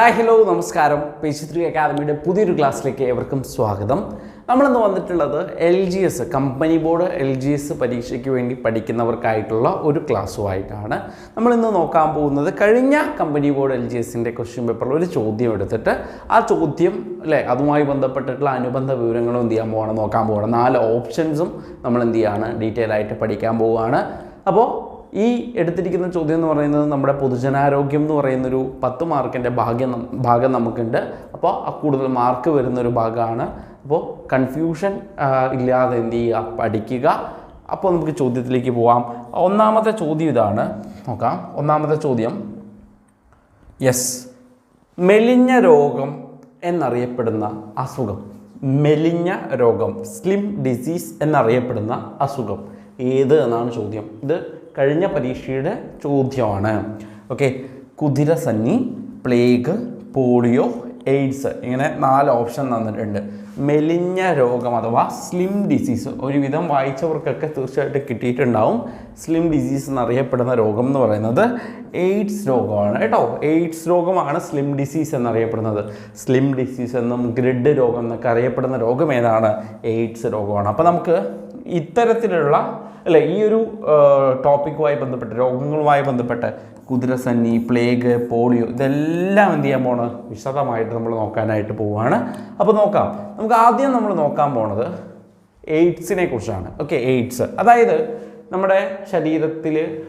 Hi hello നമസ്കാരം. Page three അക്കാദമിയുടെ പുതിയൊരു ക്ലാസ്സിലേക്ക് ഏവർക്കും സ്വാഗതം. നമ്മളിന്ന് വന്നിട്ടുള്ളത് L G S company board L G S പരീക്ഷയ്ക്ക് വേണ്ടി പഠിക്കുന്നവർക്കായിട്ടുള്ള ഒരു ക്ലാസ്സുമായിട്ടാണ്. നമ്മളിന്ന് നോക്കാൻ പോകുന്നത് കഴിഞ്ഞ കമ്പനി ബോർഡ് എൽ ജി എസിന്റെ ക്വസ്റ്റ്യൻ പേപ്പറിൽ ഒരു ചോദ്യം എടുത്തിട്ട് ആ ചോദ്യം അല്ലേ അതുമായി ബന്ധപ്പെട്ടിട്ടുള്ള അനുബന്ധ വിവരങ്ങളും എന്ത് ചെയ്യാൻ പോവാണ് നോക്കാൻ പോവാണ്. നാല് ഓപ്ഷൻസും നമ്മൾ എന്ത് ചെയ്യാണ്? ഡീറ്റെയിൽ ആയിട്ട് പഠിക്കാൻ പോവുകയാണ് അപ്പോൾ ഈ എടുത്തിരിക്കുന്ന ചോദ്യം എന്ന് പറയുന്നത് നമ്മുടെ പൊതുജനാരോഗ്യം എന്ന് പറയുന്നൊരു പത്ത് മാർക്കിന്റെ ഭാഗ്യം ഭാഗം നമുക്കുണ്ട്. അപ്പോൾ ആ കൂടുതൽ മാർക്ക് വരുന്നൊരു ഭാഗമാണ്. അപ്പോൾ കൺഫ്യൂഷൻ ഇല്ലാതെ എന്ത് ചെയ്യുക? പഠിക്കുക. അപ്പോൾ നമുക്ക് ചോദ്യത്തിലേക്ക് പോവാം. ഒന്നാമത്തെ ചോദ്യം ഇതാണ്. നോക്കാം. ഒന്നാമത്തെ ചോദ്യം. യെസ് മെലിഞ്ഞ രോഗം എന്നറിയപ്പെടുന്ന അസുഖം. മെലിഞ്ഞ രോഗം. സ്ലിം ഡിസീസ് എന്നറിയപ്പെടുന്ന അസുഖം. ഏത് എന്നാണ് ചോദ്യം? ഇത് കഴിഞ്ഞ പരീക്ഷയുടെ ചോദ്യമാണ്. ഓക്കെ കുതിരസന്നി പ്ലേഗ് പോളിയോ എയ്ഡ്സ് ഇങ്ങനെ നാല് ഓപ്ഷൻ തന്നിട്ടുണ്ട്. മെലിഞ്ഞ രോഗം അഥവാ സ്ലിം ഡിസീസ് ഒരുവിധം വായിച്ചവർക്കൊക്കെ തീർച്ചയായിട്ടും കിട്ടിയിട്ടുണ്ടാവും. സ്ലിം ഡിസീസ് എന്നറിയപ്പെടുന്ന രോഗം എന്ന് പറയുന്നത് എയ്ഡ്സ് രോഗമാണ് കേട്ടോ. എയ്ഡ്സ് രോഗമാണ് സ്ലിം ഡിസീസ് എന്നറിയപ്പെടുന്നത്. സ്ലിം ഡിസീസ് എന്നും ഗ്രിഡ് രോഗം എന്നൊക്കെ അറിയപ്പെടുന്ന രോഗം ഏതാണ്? എയ്ഡ്സ് രോഗമാണ്. അപ്പോൾ നമുക്ക് ഇത്തരത്തിലുള്ള അല്ലെ ഈ ഒരു ടോപ്പിക്കുമായി ബന്ധപ്പെട്ട് രോഗങ്ങളുമായി ബന്ധപ്പെട്ട് കുതിരസന്നി പ്ലേഗ് പോളിയോ ഇതെല്ലാം എന്ത് ചെയ്യാൻ പോണ്? വിശദമായിട്ട് നമ്മൾ നോക്കാനായിട്ട് പോവുകയാണ് അപ്പോൾ നോക്കാം. നമുക്ക് ആദ്യം നമ്മൾ നോക്കാൻ പോണത് എയ്ഡ്സിനെ കുറിച്ചാണ്. Okay AIDS. അതായത് നമ്മുടെ ശരീരത്തിൽ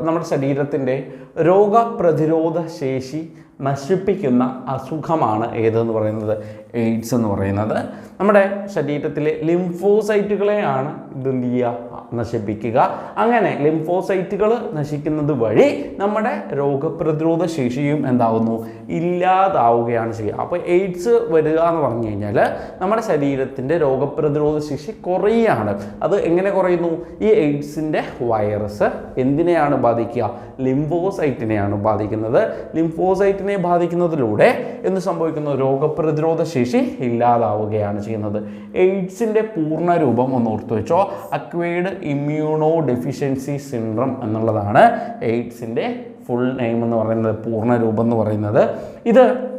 നമ്മുടെ ശരീരത്തിന്റെ രോഗപ്രതിരോധ ശേഷി നശിപ്പിക്കുന്ന അസുഖമാണ് ഏതെന്ന് പറയുന്നത്? എയ്ഡ്സ് എന്ന് പറയുന്നത്. നമ്മുടെ ശരീരത്തിലെ ലിംഫോസൈറ്റുകളെയാണ് ഇത് എന്ത് ചെയ്യുക? നശിപ്പിക്കുക. അങ്ങനെ ലിംഫോസൈറ്റുകൾ നശിക്കുന്നത് വഴി നമ്മുടെ രോഗപ്രതിരോധ ശേഷിയും എന്താവുന്നു? ഇല്ലാതാവുകയാണ് ചെയ്യുക. അപ്പോൾ എയ്ഡ്സ് വരിക എന്ന് പറഞ്ഞു കഴിഞ്ഞാൽ നമ്മുടെ ശരീരത്തിന്റെ രോഗപ്രതിരോധ ശേഷി കുറയുകയാണ് അത് എങ്ങനെ കുറയുന്നു? ഈ എയ്ഡ്സിന്റെ വൈറസ് എന്തിനെയാണ് ബാധിക്കുക? ലിംഫോസൈറ്റിനെയാണ് ബാധിക്കുന്നത്. ലിംഫോസൈറ്റിനെ ബാധിക്കുന്നതിലൂടെ എന്ത് സംഭവിക്കുന്നു? രോഗപ്രതിരോധ ശേഷി ഇല്ലാതാവുകയാണ് ചെയ്യുന്നത്. എയ്ഡ്സിന്റെ പൂർണ രൂപം ഒന്ന് ഓർത്തു വെച്ചോ. അക്വേഡ് ഇമ്മ്യൂണോ ഡെഫിഷ്യൻസി സിൻഡ്രം എന്നുള്ളതാണ് എയ്ഡ്സിന്റെ ഫുൾ നെയിം എന്ന് പറയുന്നത് പൂർണ രൂപം എന്ന് പറയുന്നത്. ഇത്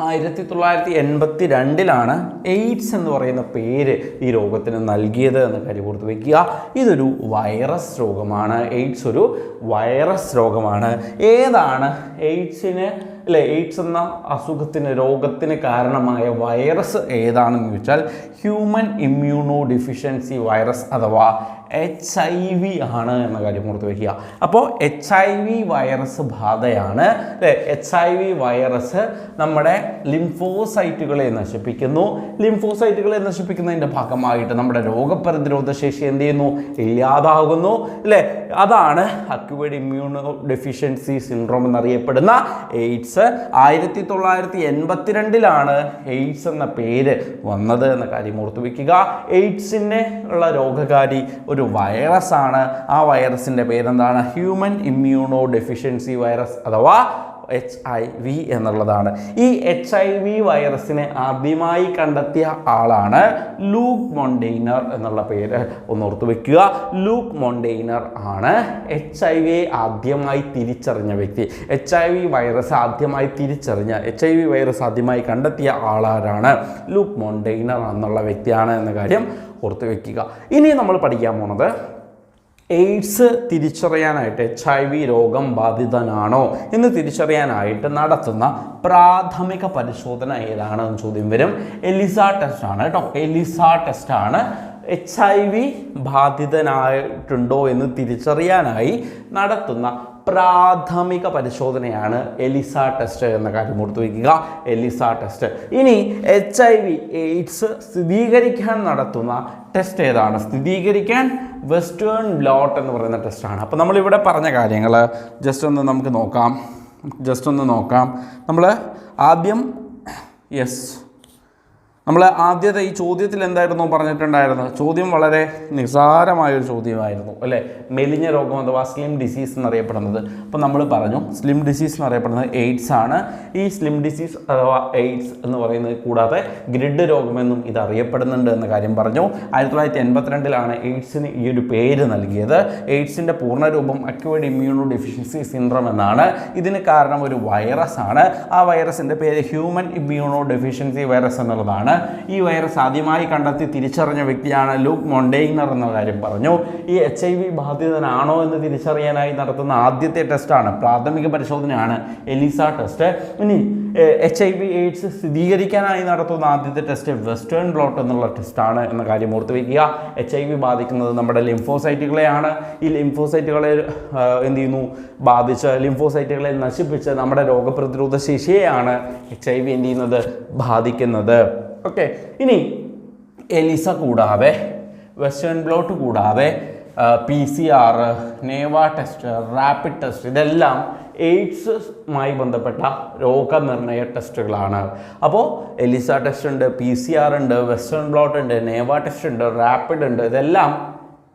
ആയിരത്തി തൊള്ളായിരത്തി എൺപത്തി രണ്ടിലാണ് എയ്ഡ്സ് എന്ന് പറയുന്ന പേര് ഈ രോഗത്തിന് നൽകിയത് എന്ന് കാര്യം ഓർത്ത് വയ്ക്കുക ഇതൊരു വൈറസ് രോഗമാണ്. എയ്ഡ്സ് ഒരു വൈറസ് രോഗമാണ്. ഏതാണ്? എയ്ഡ്സിന് അല്ലെ എയ്ഡ്സ് എന്ന അസുഖത്തിന് രോഗത്തിന് കാരണമായ വൈറസ് ഏതാണെന്ന് ചോദിച്ചാൽ ഹ്യൂമൻ ഇമ്മ്യൂണോ ഡെഫിഷ്യൻസി വൈറസ് അഥവാ എച്ച് ഐ വി ആണ് എന്ന കാര്യം ഓർത്ത് വയ്ക്കുക അപ്പോൾ എച്ച് ഐ വി വൈറസ് ബാധയാണ്. അല്ലേ എച്ച് ഐ വി വൈറസ് നമ്മുടെ ലിംഫോസൈറ്റുകളെ നശിപ്പിക്കുന്നു. ലിംഫോസൈറ്റുകളെ നശിപ്പിക്കുന്നതിന്റെ ഭാഗമായിട്ട് നമ്മുടെ രോഗപ്രതിരോധ ശേഷി എന്ത് ചെയ്യുന്നു? ഇല്ലാതാകുന്നു. അല്ലേ അതാണ് അക്യുവേഡ് ഇമ്മ്യൂണോ ഡെഫിഷ്യൻസി സിൻഡ്രോം എന്നറിയപ്പെടുന്ന എയ്ഡ്സ് ആയിരത്തി തൊള്ളായിരത്തി എൺപത്തിരണ്ടിലാണ് എയ്ഡ്സ് എന്ന പേര് വന്നത് എന്ന കാര്യം ഓർത്തു വയ്ക്കുക എയ്ഡ്സിന്റെ ഉള്ള രോഗകാരി ഒരു വൈറസാണ് ആ വൈറസിന്റെ പേരെന്താണ്? ഹ്യൂമൻ ഇമ്മ്യൂണോ ഡെഫിഷ്യൻസി വൈറസ് അഥവാ എച്ച് ഐ വി എന്നുള്ളതാണ്. ഈ എച്ച് ഐ വി വൈറസിനെ ആദ്യമായി കണ്ടെത്തിയ ആളാണ് ലൂക്ക് മൊണ്ടെയ്നർ എന്നുള്ള പേര്. ഒന്ന് ഓർത്ത് വെക്കുക. ലൂക്ക് മൊണ്ടെയ്നർ ആണ് എച്ച് ഐ വി ആദ്യമായി തിരിച്ചറിഞ്ഞ വ്യക്തി. എച്ച് ഐ വി വൈറസ് ആദ്യമായി തിരിച്ചറിഞ്ഞ എച്ച് ഐ വി വൈറസ് ആദ്യമായി കണ്ടെത്തിയ ആളാരാണ് ലൂക്ക് മൊണ്ടെയ്നർ എന്നുള്ള വ്യക്തിയാണ് എന്ന കാര്യം ഓർത്ത് വയ്ക്കുക ഇനി നമ്മൾ പഠിക്കാൻ പോണത് എയ്ഡ്സ് തിരിച്ചറിയാനായിട്ട് എച്ച് ഐ വി രോഗം ബാധിതനാണോ എന്ന് തിരിച്ചറിയാനായിട്ട് നടത്തുന്ന പ്രാഥമിക പരിശോധന ഏതാണെന്ന് ചോദ്യം വരും. എലിസ ടെസ്റ്റ് ആണ് കേട്ടോ. എലിസ ടെസ്റ്റ് ആണ് എച്ച് ഐ വി ബാധിതനായിട്ടുണ്ടോ എന്ന് തിരിച്ചറിയാനായി നടത്തുന്ന പ്രാഥമിക പരിശോധനയാണ് എലിസ ടെസ്റ്റ് എന്ന കാര്യം ഓർത്തു വയ്ക്കുക. ELISA test. ഇനി എച്ച് ഐ വി എയ്ഡ്സ് സ്ഥിരീകരിക്കാൻ നടത്തുന്ന ടെസ്റ്റ് ഏതാണ്? സ്ഥിരീകരിക്കാൻ വെസ്റ്റേൺ ബ്ലോട്ട് എന്ന് പറയുന്ന ടെസ്റ്റാണ് അപ്പോൾ നമ്മളിവിടെ പറഞ്ഞ കാര്യങ്ങൾ ജസ്റ്റ് ഒന്ന് നമുക്ക് നോക്കാം. ജസ്റ്റ് ഒന്ന് നോക്കാം. നമ്മൾ ആദ്യം യെസ് നമ്മൾ ആദ്യത്തെ ഈ ചോദ്യത്തിൽ എന്തായിരുന്നു പറഞ്ഞിട്ടുണ്ടായിരുന്നു? ചോദ്യം വളരെ നിസാരമായൊരു ചോദ്യമായിരുന്നു അല്ലേ? മെലിഞ്ഞ രോഗം അഥവാ സ്ലിം ഡിസീസ് എന്നറിയപ്പെടുന്നത്. അപ്പോൾ നമ്മൾ പറഞ്ഞു സ്ലിം ഡിസീസ് എന്നറിയപ്പെടുന്നത് എയ്ഡ്സ് ആണ്. ഈ സ്ലിം ഡിസീസ് അഥവാ എയ്ഡ്സ് എന്ന് പറയുന്നത് കൂടാതെ ഗ്രിഡ് രോഗമെന്നും ഇത് അറിയപ്പെടുന്നുണ്ട് എന്ന കാര്യം പറഞ്ഞു. ആയിരത്തി തൊള്ളായിരത്തി എൺപത്തിരണ്ടിലാണ് എയ്ഡ്സിന് ഈ ഒരു പേര് നൽകിയത്. എയ്ഡ്സിന്റെ പൂർണരൂപം അക്വേഡ് ഇമ്മ്യൂണോ ഡെഫിഷ്യൻസി സിൻഡ്രം എന്നാണ്. ഇതിന് കാരണം ഒരു വൈറസ് ആണ്. ആ വൈറസിന്റെ പേര് ഹ്യൂമൻ ഇമ്മ്യൂണോ ഡെഫിഷ്യൻസി വൈറസ് എന്നുള്ളതാണ്. ഈ വൈറസ് ആദ്യമായി കണ്ടെത്തി തിരിച്ചറിഞ്ഞ വ്യക്തിയാണ് ലൂക്ക് മൊണ്ടെയ്നർ എന്ന കാര്യം പറഞ്ഞു. ഈ എച്ച് ഐ വി ബാധിതനാണോ എന്ന് തിരിച്ചറിയാനായി നടത്തുന്ന ആദ്യത്തെ ടെസ്റ്റാണ് പ്രാഥമിക പരിശോധനയാണ് എലിസ ടെസ്റ്റ് ഇനി എച്ച് ഐ വി എയ്ഡ്സ് സ്ഥിരീകരിക്കാനായി നടത്തുന്ന ആദ്യത്തെ ടെസ്റ്റ് വെസ്റ്റേൺ ബ്ലോട്ട് എന്നുള്ള ടെസ്റ്റാണ് എന്ന കാര്യം ഓർത്ത് എച്ച് ഐ വി ബാധിക്കുന്നത് നമ്മുടെ ലിംഫോസൈറ്റുകളെയാണ്. ഈ ലിംഫോസൈറ്റുകളെ എന്ത് ചെയ്യുന്നു? ബാധിച്ച് ലിംഫോസൈറ്റുകളെ നശിപ്പിച്ച് നമ്മുടെ രോഗപ്രതിരോധ ശേഷിയെയാണ് എച്ച് ഐ വി എന്ത് ചെയ്യുന്നത്? ബാധിക്കുന്നത്. ഓക്കെ ഇനി എലിസ കൂടാതെ വെസ്റ്റേൺ ബ്ലോട്ട് കൂടാതെ P C R Neva test rapid test ഇതെല്ലാം എയ്ഡ്സുമായി ബന്ധപ്പെട്ട രോഗനിർണയ ടെസ്റ്റുകളാണ് അപ്പോൾ എലിസ ടെസ്റ്റ് ഉണ്ട് പി സി ആർ ഉണ്ട് വെസ്റ്റേൺ ബ്ലോട്ട് ഉണ്ട് നേവ ടെസ്റ്റ് ഉണ്ട് റാപ്പിഡ് ഉണ്ട് ഇതെല്ലാം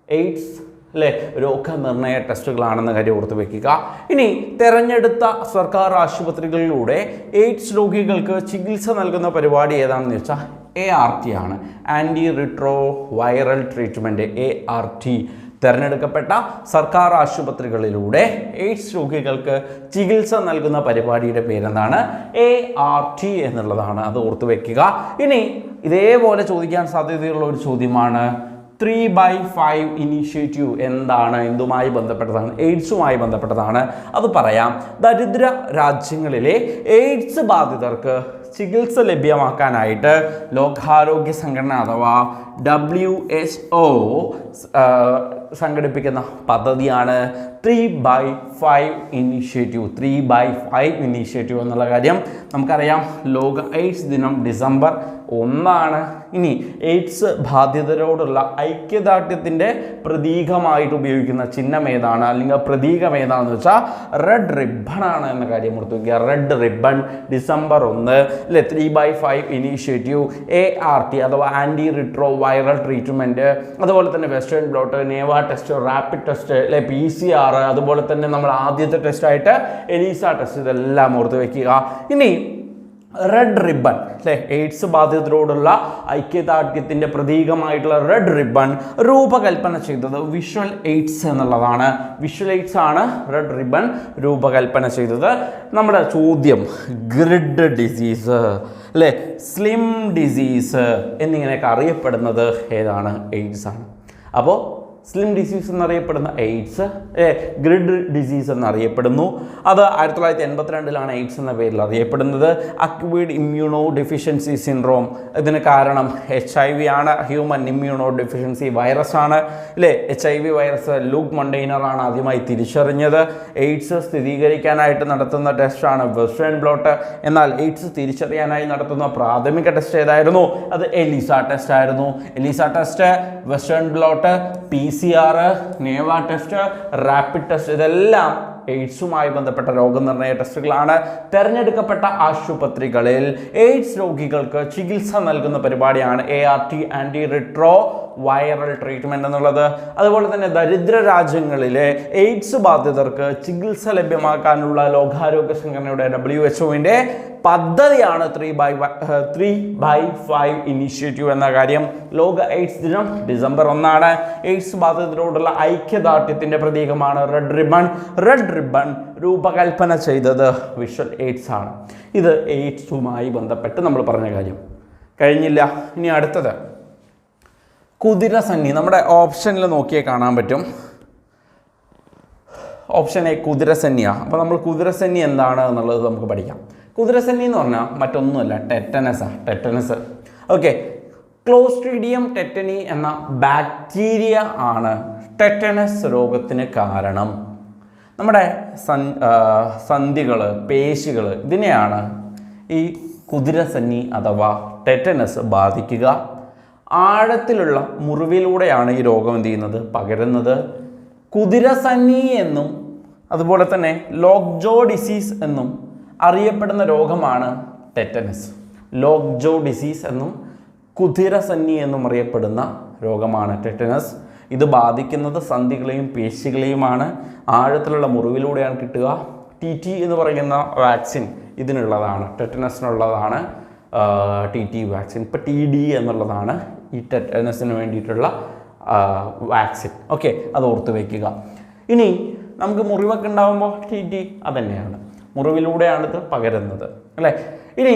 എയ്ഡ്സ് അല്ലേ? രോഗനിർണയ ടെസ്റ്റുകളാണെന്ന കാര്യം ഓർത്ത് വയ്ക്കുക ഇനി തെരഞ്ഞെടുത്ത സർക്കാർ ആശുപത്രികളിലൂടെ എയ്ഡ്സ് രോഗികൾക്ക് ചികിത്സ നൽകുന്ന പരിപാടി ഏതാണെന്ന് വെച്ചാൽ എ ആർ ടി ആണ്. Antiretroviral treatment A R T തിരഞ്ഞെടുക്കപ്പെട്ട സർക്കാർ ആശുപത്രികളിലൂടെ എയ്ഡ്സ് രോഗികൾക്ക് ചികിത്സ നൽകുന്ന പരിപാടിയുടെ പേരെന്താണ്? എ ആർ ടി എന്നുള്ളതാണ്. അത് ഓർത്ത് വെക്കുക. ഇനി ഇതേപോലെ ചോദിക്കാൻ സാധ്യതയുള്ള ഒരു ചോദ്യമാണ് ത്രീ ബൈ ഫൈവ് ഇനീഷ്യേറ്റീവ് എന്താണ്? എന്തുമായി ബന്ധപ്പെട്ടതാണ്. എയ്ഡ്സുമായി ബന്ധപ്പെട്ടതാണ്. അത് പറയാം. ദരിദ്ര രാജ്യങ്ങളിലെ എയ്ഡ്സ് ബാധിതർക്ക് ചികിത്സ ലഭ്യമാക്കാനായിട്ട് ലോകാരോഗ്യ സംഘടന അഥവാ ഡബ്ല്യു എച്ച് ഒ സംഘടിപ്പിക്കുന്ന പദ്ധതിയാണ് three by five initiative three by five initiative എന്നുള്ള കാര്യം നമുക്കറിയാം. ലോക എയ്ഡ്സ് ദിനം ഡിസംബർ ഒന്നാണ്. ഇനി എയ്ഡ്സ് ബാധിതരോടുള്ള ഐക്യദാർഢ്യത്തിന്റെ പ്രതീകമായിട്ട് ഉപയോഗിക്കുന്ന ചിഹ്നം ഏതാണ്? അല്ലെങ്കിൽ പ്രതീകം ഏതാണെന്ന് വെച്ചാൽ റെഡ് റിബൺ ആണ് എന്ന കാര്യം ഓർത്ത് വയ്ക്കുക റെഡ് റിബൺ ഡിസംബർ ഒന്ന്. അല്ലെ three by five initiative A R T അഥവാ ആന്റി റിട്രോ വൈറൽ ട്രീറ്റ്മെന്റ് അതുപോലെ തന്നെ western blot Neva test rapid test അല്ലെ പി സി ആർ അതുപോലെ തന്നെ നമ്മൾ ആദ്യത്തെ ടെസ്റ്റായിട്ട് എലീസ ടെസ്റ്റ് ഇതെല്ലാം ഓർത്ത് വയ്ക്കുക ഇനി റെഡ് റിബൺ അല്ലേ? എയ്ഡ്സ് ബാധിതരോടുള്ള ഐക്യദാർഢ്യത്തിന്റെ പ്രതീകമായിട്ടുള്ള റെഡ് റിബൺ രൂപകൽപ്പന ചെയ്തത് വിഷ്വൽ എയ്ഡ്സ് എന്നുള്ളതാണ്. വിഷ്വൽ എയ്ഡ്സ് ആണ് റെഡ് റിബൺ രൂപകൽപ്പന ചെയ്തത്. നമ്മുടെ ചോദ്യം ഗ്രിഡ് ഡിസീസ് അല്ലേ? സ്ലിം ഡിസീസ് എന്നിങ്ങനെയൊക്കെ അറിയപ്പെടുന്നത് ഏതാണ്? എയ്ഡ്സ് ആണ്. അപ്പോൾ സ്ലിം ഡിസീസ് എന്നറിയപ്പെടുന്ന എയ്ഡ്സ് ഗ്രിഡ് ഡിസീസ് എന്നറിയപ്പെടുന്നു. അത് ആയിരത്തി തൊള്ളായിരത്തി എൺപത്തിരണ്ടിലാണ് എയ്ഡ്സ് എന്ന പേരിൽ അറിയപ്പെടുന്നത്. അക്വിഡ് ഇമ്മ്യൂണോ ഡെഫിഷ്യൻസി സിൻഡ്രോം ഇതിന് കാരണം എച്ച് ഐ വി ആണ്. ഹ്യൂമൻ ഇമ്മ്യൂണോ ഡെഫിഷ്യൻസി വൈറസ് ആണ്. അല്ലേ H I V virus Luc Montagnier ആണ് ആദ്യമായി തിരിച്ചറിഞ്ഞത്. എയ്ഡ്സ് സ്ഥിരീകരിക്കാനായിട്ട് നടത്തുന്ന ടെസ്റ്റാണ് വെസ്റ്റേൺ ബ്ലോട്ട് എന്നാൽ എയ്ഡ്സ് തിരിച്ചറിയാനായി നടത്തുന്ന പ്രാഥമിക ടെസ്റ്റ് ഏതായിരുന്നു? അത് എലിസ ടെസ്റ്റ് ആയിരുന്നു. ELISA test western blot P C R Neva test rapid test ഇതെല്ലാം എയ്ഡ്സുമായി ബന്ധപ്പെട്ട രോഗനിർണയ ടെസ്റ്റുകളാണ് തെരഞ്ഞെടുക്കപ്പെട്ട ആശുപത്രികളിൽ എയ്ഡ്സ് രോഗികൾക്ക് ചികിത്സ നൽകുന്ന പരിപാടിയാണ് A R T antiretroviral treatment എന്നുള്ളത്. അതുപോലെ തന്നെ ദരിദ്ര രാജ്യങ്ങളിലെ എയ്ഡ്സ് ബാധിതർക്ക് ചികിത്സ ലഭ്യമാക്കാനുള്ള ലോകാരോഗ്യ സംഘടനയുടെ ഡബ്ല്യു എച്ച് ഒവിന്റെ പദ്ധതിയാണ് three by three by five initiative എന്ന കാര്യം. ലോക എയ്ഡ്സ് ദിനം ഡിസംബർ ഒന്നാണ്. എയ്ഡ്സ് ബാധിതരോടുള്ള ഐക്യദാർഢ്യത്തിന്റെ പ്രതീകമാണ് റെഡ് റിബൺ റെഡ് റിബൺ രൂപകൽപ്പന ചെയ്തത് വിഷ്വൽ എയ്ഡ്സ് ആണ്. ഇത് എയ്ഡ്സുമായി ബന്ധപ്പെട്ട് നമ്മൾ പറഞ്ഞ കാര്യം. കഴിഞ്ഞില്ല. ഇനി അടുത്തത്. കുതിരസന്നി നമ്മുടെ ഓപ്ഷനിൽ നോക്കിയേ കാണാൻ പറ്റും. ഓപ്ഷൻ എ കുതിരസന്നിയാണ് അപ്പോൾ നമ്മൾ കുതിരസന്നി എന്താണ് എന്നുള്ളത് നമുക്ക് പഠിക്കാം. കുതിരസന്നി എന്ന് പറഞ്ഞാൽ മറ്റൊന്നുമല്ല ടെറ്റനസാണ് ടെറ്റനസ് ഓക്കെ ക്ലോസ്ട്രീഡിയം ടെറ്റനി എന്ന ബാക്ടീരിയ ആണ് ടെറ്റനസ് രോഗത്തിന് കാരണം. നമ്മുടെ സന്ധികൾ പേശികൾ ഇതിനെയാണ് ഈ കുതിരസന്നി അഥവാ ടെറ്റനസ് ബാധിക്കുക. ആഴത്തിലുള്ള മുറിവിലൂടെയാണ് ഈ രോഗം എന്ത് ചെയ്യുന്നത്? പകരുന്നത്. കുതിരസന്നി എന്നും അതുപോലെ തന്നെ ലോക്ജോ ഡിസീസ് എന്നും അറിയപ്പെടുന്ന രോഗമാണ് ടെറ്റനസ്. ലോക്ജോ ഡിസീസ് എന്നും കുതിരസന്നി എന്നും അറിയപ്പെടുന്ന രോഗമാണ് ടെറ്റനസ്. ഇത് ബാധിക്കുന്നത് സന്ധികളെയും പേശികളെയുമാണ്. ആഴത്തിലുള്ള മുറിവിലൂടെയാണ് കിട്ടുക. ടി ടി എന്ന് പറയുന്ന വാക്സിൻ ഇതിനുള്ളതാണ് ടെറ്റനസിനുള്ളതാണ്. ടി ടി വാക്സിൻ ഇപ്പോൾ ടി ഡി എന്നുള്ളതാണ് ഈ ടെറ്റനസിന് വേണ്ടിയിട്ടുള്ള വാക്സിൻ ഓക്കെ അത് ഓർത്ത് വയ്ക്കുക ഇനി നമുക്ക് മുറിവൊക്കെ ഉണ്ടാകുമ്പോൾ ടി ടി അതന്നെയാണ്. മുറിവിലൂടെയാണ് ഇത് പകരുന്നത്. അല്ലേ? ഇനി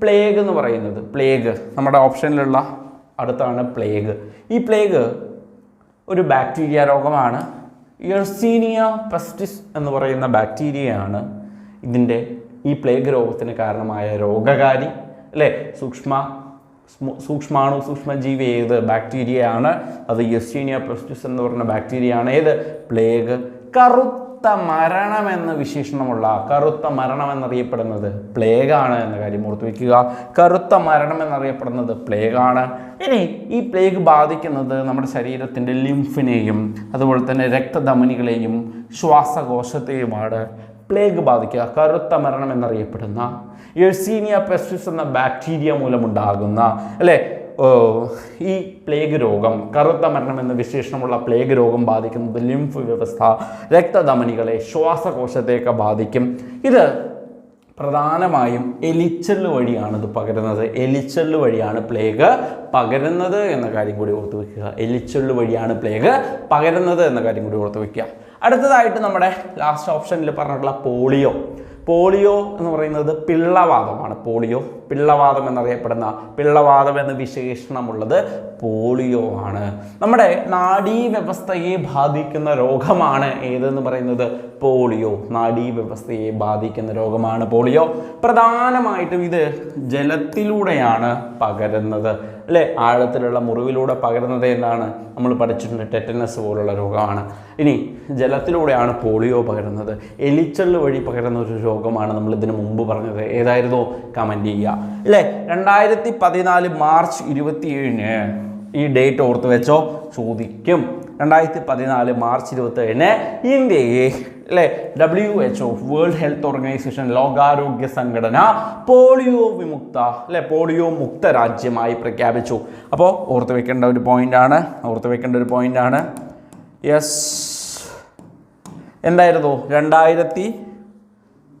പ്ലേഗ് എന്ന് പറയുന്നത് പ്ലേഗ് നമ്മുടെ ഓപ്ഷനിലുള്ള അടുത്താണ് പ്ലേഗ് ഈ പ്ലേഗ് ഒരു ബാക്ടീരിയ രോഗമാണ്. യർസീനിയ പെസ്റ്റിസ് എന്ന് പറയുന്ന ബാക്ടീരിയയാണ് ഇതിന്റെ ഈ പ്ലേഗ് രോഗത്തിന് കാരണമായ രോഗകാരി. അല്ലേ? സൂക്ഷ്മ സൂക്ഷ്മാണു സൂക്ഷ്മജീവി ഏത്? ബാക്ടീരിയയാണ്. അത് യെസ്റ്റീനിയ പെസ്റ്റിസ് എന്ന് പറഞ്ഞ ബാക്ടീരിയയാണ്. ഏത്? പ്ലേഗ്. കറുത്ത മരണം എന്ന വിശേഷണമുള്ള കറുത്ത മരണം എന്നറിയപ്പെടുന്നത് പ്ലേഗ് ആണ് എന്ന കാര്യം ഓർത്ത് വയ്ക്കുക കറുത്ത മരണം എന്നറിയപ്പെടുന്നത് പ്ലേഗ് ആണ് ഇനി ഈ പ്ലേഗ് ബാധിക്കുന്നത് നമ്മുടെ ശരീരത്തിന്റെ ലിംഫിനെയും അതുപോലെ തന്നെ രക്തധമനികളെയും ശ്വാസകോശത്തെയുമാണ്. പ്ലേഗ് ബാധിക്കുക കറുത്ത മരണം എന്നറിയപ്പെടുന്ന എഴ്സീനിയ പെസ്റ്റിസ് എന്ന ബാക്ടീരിയ മൂലമുണ്ടാകുന്ന അല്ലേ? ഈ പ്ലേഗ് രോഗം കറുത്ത മരണം എന്ന വിശേഷണമുള്ള പ്ലേഗ് രോഗം ബാധിക്കുന്നത് ലിംഫ് വ്യവസ്ഥ രക്തധമനികളെ ശ്വാസകോശത്തെയൊക്കെ ബാധിക്കും. ഇത് പ്രധാനമായും എലിച്ചെല്ല് വഴിയാണ് ഇത് പകരുന്നത്. എലിച്ചെല്ല് വഴിയാണ് പ്ലേഗ് പകരുന്നത് എന്ന കാര്യം കൂടി ഓർത്ത് വെക്കുക. എലിച്ചെല്ല് വഴിയാണ് പ്ലേഗ് പകരുന്നത് എന്ന കാര്യം കൂടി ഓർത്ത് വെക്കുക. അടുത്തതായിട്ട് നമ്മുടെ ലാസ്റ്റ് ഓപ്ഷനിൽ പറഞ്ഞിട്ടുള്ള പോളിയോ പോളിയോ എന്ന് പറയുന്നത് പിള്ളവാദമാണ്. പോളിയോ പിള്ളവാദം എന്നറിയപ്പെടുന്ന പിള്ളവാദം എന്ന വിശേഷണമുള്ളത് പോളിയോ ആണ്. നമ്മുടെ നാഡീവ്യവസ്ഥയെ ബാധിക്കുന്ന രോഗമാണ് ഏതെന്ന് പറയുന്നത്? പോളിയോ നാഡീവ്യവസ്ഥയെ ബാധിക്കുന്ന രോഗമാണ് പോളിയോ പ്രധാനമായിട്ടും ഇത് ജലത്തിലൂടെയാണ് പകരുന്നത്. അല്ലേ? ആഴത്തിലുള്ള മുറിവിലൂടെ പകരുന്നത് എന്താണ് നമ്മൾ പഠിച്ചിട്ടുണ്ട് ടെറ്റനസ് പോലുള്ള രോഗമാണ്. ഇനി ജലത്തിലൂടെയാണ് പോളിയോ പകരുന്നത്. എലിച്ചെള്ള് വഴി പകരുന്ന ഒരു രോഗമാണ് നമ്മൾ ഇതിനു മുമ്പ് പറഞ്ഞത്. ഏതായിരുന്നു? കമന്റ് ചെയ്യുക. അല്ലേ? രണ്ടായിരത്തി പതിനാല് മാർച്ച് ഇരുപത്തിയേഴിന് ഈ ഡേറ്റ് ഓർത്ത് വെച്ചോ? ചോദിക്കും. രണ്ടായിരത്തി പതിനാല് മാർച്ച് ഇരുപത്തേഴിന് ഇന്ത്യയെ അല്ലേ? W H O world health organization ലോകാരോഗ്യ സംഘടന പോളിയോ വിമുക്ത അല്ലെ? പോളിയോ മുക്ത രാജ്യമായി പ്രഖ്യാപിച്ചു. അപ്പോൾ ഓർത്ത് വെക്കേണ്ട ഒരു പോയിന്റാണ് ഓർത്ത് വെക്കേണ്ട ഒരു പോയിന്റാണ് യെസ് എന്തായിരുന്നു? രണ്ടായിരത്തി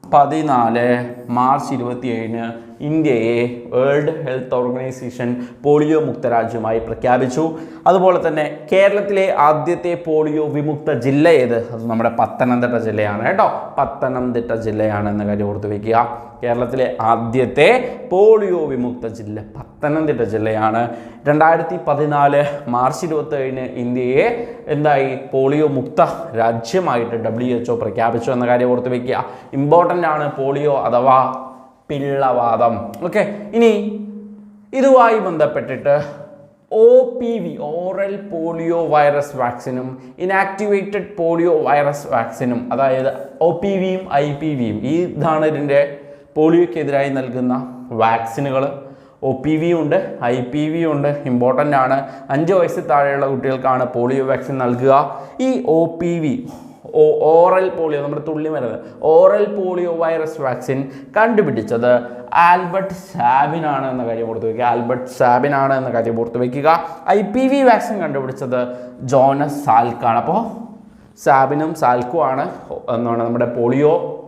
പതിനാല് മാർച്ച് ഇരുപത്തിയേഴിന് ഇന്ത്യയെ വേൾഡ് ഹെൽത്ത് ഓർഗനൈസേഷൻ പോളിയോ മുക്ത രാജ്യമായി പ്രഖ്യാപിച്ചു. അതുപോലെ തന്നെ കേരളത്തിലെ ആദ്യത്തെ പോളിയോ വിമുക്ത ജില്ല ഏത്? അത് നമ്മുടെ പത്തനംതിട്ട ജില്ലയാണ് കേട്ടോ. പത്തനംതിട്ട ജില്ലയാണ് എന്ന കാര്യം ഓർത്ത് വയ്ക്കുക കേരളത്തിലെ ആദ്യത്തെ പോളിയോ വിമുക്ത ജില്ല പത്തനംതിട്ട ജില്ലയാണ്. രണ്ടായിരത്തി പതിനാല് മാർച്ച് ഇരുപത്തേഴിന് ഇന്ത്യയെ എന്തായി? പോളിയോ മുക്ത രാജ്യമായിട്ട് ഡബ്ല്യു എച്ച് പ്രഖ്യാപിച്ചു എന്ന കാര്യം ഓർത്ത് വയ്ക്കുക ഇമ്പോർട്ടന്റ് ആണ് പോളിയോ അഥവാ പിള്ളവാദം. ഓക്കെ ഇനി ഇതുമായി ബന്ധപ്പെട്ടിട്ട് O P V oral polio virus വാക്സിനും ഇനാക്ടിവേറ്റഡ് പോളിയോ വൈറസ് വാക്സിനും അതായത് ഒ പി വിയും ഐ പി വിയും ഇതാണ് ഇതിന്റെ പോളിയോക്കെതിരായി നൽകുന്ന വാക്സിനുകൾ ഒ പി വി ഉണ്ട് ഐ പി വി ഉണ്ട് ഇമ്പോർട്ടന്റ് ആണ്. അഞ്ച് വയസ്സിൽ താഴെയുള്ള കുട്ടികൾക്കാണ് പോളിയോ വാക്സിൻ നൽകുക. ഈ O P V oral polio നമ്മുടെ തുള്ളി മരുന്ന് ഓറൽ പോളിയോ വൈറസ് വാക്സിൻ കണ്ടുപിടിച്ചത് ആൽബർട്ട് സാബിനാണ് എന്ന കാര്യം ഓർത്ത് വയ്ക്കുക ആൽബർട്ട് സാബിനാണ് എന്ന കാര്യം ഓർത്ത് വയ്ക്കുക ഐ പി വി വാക്സിൻ കണ്ടുപിടിച്ചത് ജോനസ് സാൽക്കാണ്. അപ്പോൾ സാബിനും സാൽക്കുമാണ് എന്നാണ് നമ്മുടെ പോളിയോ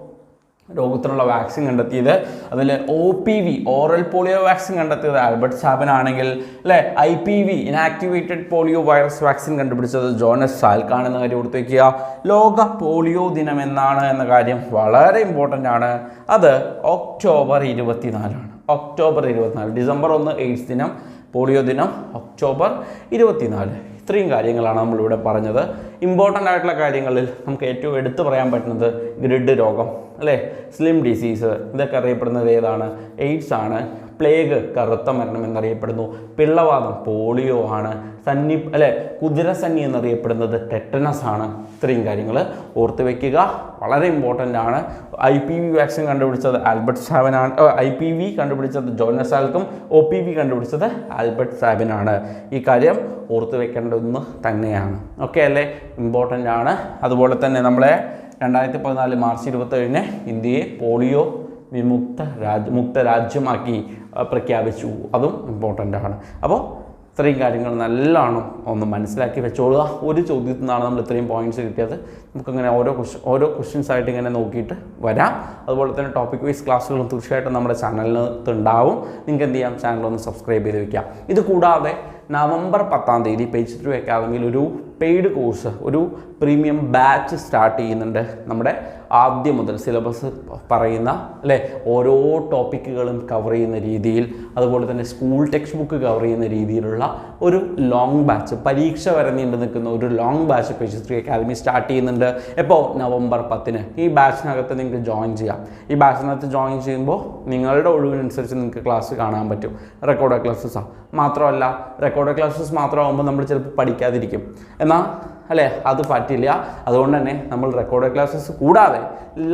രോഗത്തിനുള്ള വാക്സിൻ കണ്ടെത്തിയത്. അതിൽ O P V oral polio vaccine കണ്ടെത്തിയത് ആൽബർട്ട് സാബൻ ആണെങ്കിൽ അല്ലെ? I P V inactivated polio virus vaccine കണ്ടുപിടിച്ചത് ജോനസ് സാൽക്കാണ് എന്ന കാര്യം ഓർത്ത് ലോക പോളിയോ ദിനം എന്നാണ് എന്ന കാര്യം വളരെ ഇമ്പോർട്ടന്റ് ആണ്. അത് ഒക്ടോബർ ഇരുപത്തിനാലാണ്. ഒക്ടോബർ ഇരുപത്തിനാല് ഡിസംബർ ഒന്ന് എയ്ഡ്സ് ദിനം പോളിയോ ദിനം ഒക്ടോബർ ഇരുപത്തിനാല്. ഇത്രയും കാര്യങ്ങളാണ് നമ്മളിവിടെ പറഞ്ഞത്. ഇമ്പോർട്ടന്റ് ആയിട്ടുള്ള കാര്യങ്ങളിൽ നമുക്ക് ഏറ്റവും എടുത്തു പറയാൻ പറ്റുന്നത് ഗ്രിഡ് രോഗം അല്ലേ? സ്ലിം ഡിസീസ് ഇതൊക്കെ അറിയപ്പെടുന്നത് ഏതാണ്? എയ്ഡ്സ് ആണ്. പ്ലേഗ് കറുത്ത മരണം എന്നറിയപ്പെടുന്നു. പിള്ളവാദം പോളിയോ ആണ്. സന്നി അല്ലെ കുതിരസന്നി എന്നറിയപ്പെടുന്നത് ടെറ്റനസ് ആണ്. ഇത്രയും കാര്യങ്ങൾ ഓർത്ത് വെക്കുക. വളരെ ഇമ്പോർട്ടന്റ് ആണ്. ഐ പി വി വാക്സിൻ കണ്ടുപിടിച്ചത് ആൽബർട്ട് സാബനാണ് ഐ പി വി കണ്ടുപിടിച്ചത് ജോനസ് ആൽക്കും ഒ പി വി കണ്ടുപിടിച്ചത് ആൽബർട്ട് സാബിനാണ് ഈ കാര്യം ഓർത്ത് വെക്കേണ്ട ഒന്ന് തന്നെയാണ്. ഓക്കെ അല്ലേ? ഇമ്പോർട്ടന്റ് ആണ്. അതുപോലെ തന്നെ നമ്മളെ രണ്ടായിരത്തി പതിനാല് മാർച്ച് ഇരുപത്തേഴിന് ഇന്ത്യയെ പോളിയോ വിമുക്ത രാജ് മുക്ത രാജ്യമാക്കി. പ്രഖ്യാപിച്ചു. അതും ഇമ്പോർട്ടന്റ് ആണ്. അപ്പോൾ ഇത്രയും കാര്യങ്ങൾ നല്ലോണം ഒന്ന് മനസ്സിലാക്കി വെച്ചോളുക. ഒരു ചോദ്യത്തിൽ നിന്നാണ് നമ്മൾ ഇത്രയും പോയിന്റ്സ് കിട്ടിയത്. നമുക്കങ്ങനെ ഓരോ ക്വസ്റ്റ്യൻ ഓരോ ക്വസ്റ്റ്യൻസ് ആയിട്ട് ഇങ്ങനെ നോക്കിയിട്ട് വരാം. അതുപോലെ തന്നെ ടോപ്പിക് വൈസ് ക്ലാസ്സുകളും തീർച്ചയായിട്ടും നമ്മുടെ ചാനലിനകത്ത് ഉണ്ടാവും. നിങ്ങൾക്ക് എന്ത് ചെയ്യാം? ചാനൽ ഒന്ന് സബ്സ്ക്രൈബ് ചെയ്ത് വയ്ക്കാം ഇത് കൂടാതെ നവംബർ പത്താം തീയതി പേജ് ത്രൂ അക്കാദമിയിൽ ഒരു പെയ്ഡ് കോഴ്സ് ഒരു പ്രീമിയം ബാച്ച് സ്റ്റാർട്ട് ചെയ്യുന്നുണ്ട് നമ്മുടെ ആദ്യം മുതൽ സിലബസ് പറയുന്ന അല്ലേ? ഓരോ ടോപ്പിക്കുകളും കവർ ചെയ്യുന്ന രീതിയിൽ അതുപോലെ തന്നെ സ്കൂൾ ടെക്സ്റ്റ് ബുക്ക് കവർ ചെയ്യുന്ന രീതിയിലുള്ള ഒരു ലോങ് ബാച്ച് പരീക്ഷ വരെ നീണ്ടു നിൽക്കുന്ന ഒരു long batch page three academy start ചെയ്യുന്നുണ്ട്. എപ്പോൾ നവംബർ പത്തിന്. ഈ ബാച്ചിനകത്ത് നിങ്ങൾക്ക് ജോയിൻ ചെയ്യാം. ഈ ബാച്ചിനകത്ത് ജോയിൻ ചെയ്യുമ്പോൾ നിങ്ങളുടെ ഒഴിവിനനുസരിച്ച് നിങ്ങൾക്ക് ക്ലാസ് കാണാൻ പറ്റും. റെക്കോർഡ് ക്ലാസ്സസാണ് മാത്രമല്ല റെക്കോർഡ് ക്ലാസ്സസ് മാത്രമാകുമ്പോൾ നമ്മൾ ചിലപ്പോൾ പഠിക്കാതിരിക്കും. എന്നാൽ അല്ലേ? അത് പറ്റില്ല. അതുകൊണ്ട് തന്നെ നമ്മൾ റെക്കോർഡ് ക്ലാസ്സസ് കൂടാതെ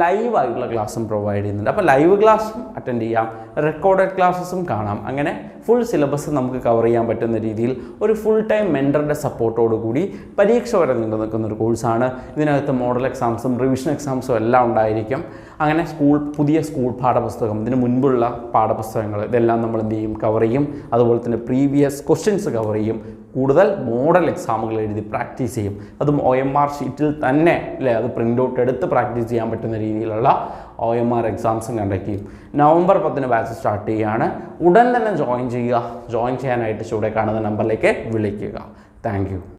ലൈവായിട്ടുള്ള ക്ലാസ്സും പ്രൊവൈഡ് ചെയ്യുന്നുണ്ട്. അപ്പോൾ ലൈവ് ക്ലാസ്സും അറ്റൻഡ് ചെയ്യാം. റെക്കോർഡഡ് ക്ലാസ്സസും കാണാം. അങ്ങനെ ഫുൾ സിലബസ് നമുക്ക് കവർ ചെയ്യാൻ പറ്റുന്ന രീതിയിൽ ഒരു ഫുൾ ടൈം മെന്ററുടെ സപ്പോർട്ടോടുകൂടി പരീക്ഷ വരെ നീണ്ടു നിൽക്കുന്ന ഒരു കോഴ്സാണ് ഇതിനകത്ത് മോഡൽ എക്സാംസും റിവിഷൻ എക്സാംസും എല്ലാം ഉണ്ടായിരിക്കും. അങ്ങനെ സ്കൂൾ പുതിയ സ്കൂൾ പാഠപുസ്തകം ഇതിന് മുൻപുള്ള പാഠപുസ്തകങ്ങൾ ഇതെല്ലാം നമ്മൾ എന്ത് ചെയ്യും? കവർ ചെയ്യും. അതുപോലെ തന്നെ പ്രീവിയസ് ക്വസ്റ്റ്യൻസ് കവർ ചെയ്യും. കൂടുതൽ മോഡൽ എക്സാമുകൾ എഴുതി പ്രാക്ടീസ് ചെയ്യും. അതും ഒ എം ആർ ഷീറ്റിൽ തന്നെ അല്ലേ അത് പ്രിന്റ് ഔട്ട് എടുത്ത് പ്രാക്ടീസ് ചെയ്യാൻ പറ്റുന്ന രീതിയിലുള്ള ഒ എം ആർ എക്സാംസും കണ്ടക്ട് ചെയ്യും. നവംബർ പത്തിന് ബാച്ച് സ്റ്റാർട്ട് ചെയ്യുകയാണ്. ഉടൻ തന്നെ ജോയിൻ ചെയ്യുക. ജോയിൻ ചെയ്യാനായിട്ട് ചൂടെ കാണുന്ന നമ്പറിലേക്ക് വിളിക്കുക. താങ്ക്